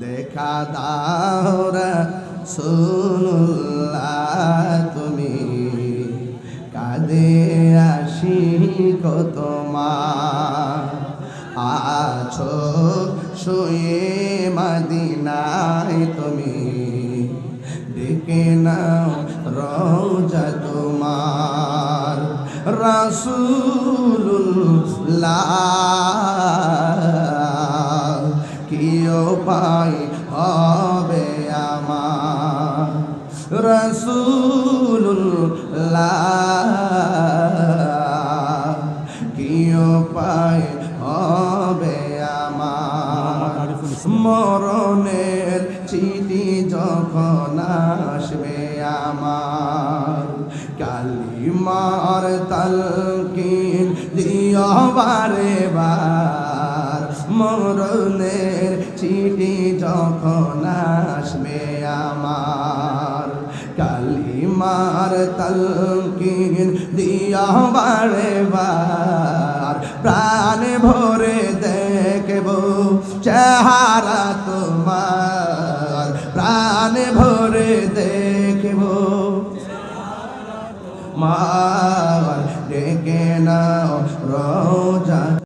দেখা দাও সুনুল্লাহ তুমি কাদে আসি কত মা আছো শুয়ে মদিনায়, তুমি ডেকে নাও রোজা তোমার। রাসুল্লাহ উপায় হবে আমার রসুল্লাহ কি উপায় হবে আমার মরণের চিঠি যখন আসবে আমার। কালিমার তালকিন দিও বারে বার মরণের চিঠি যখন আসবে আমার। কালিমার তালকিন দিও বারে বার প্রাণ ভরে দেখব চেহারা তোমার। প্রাণ ভরে দেখব মার ডেকে রোজ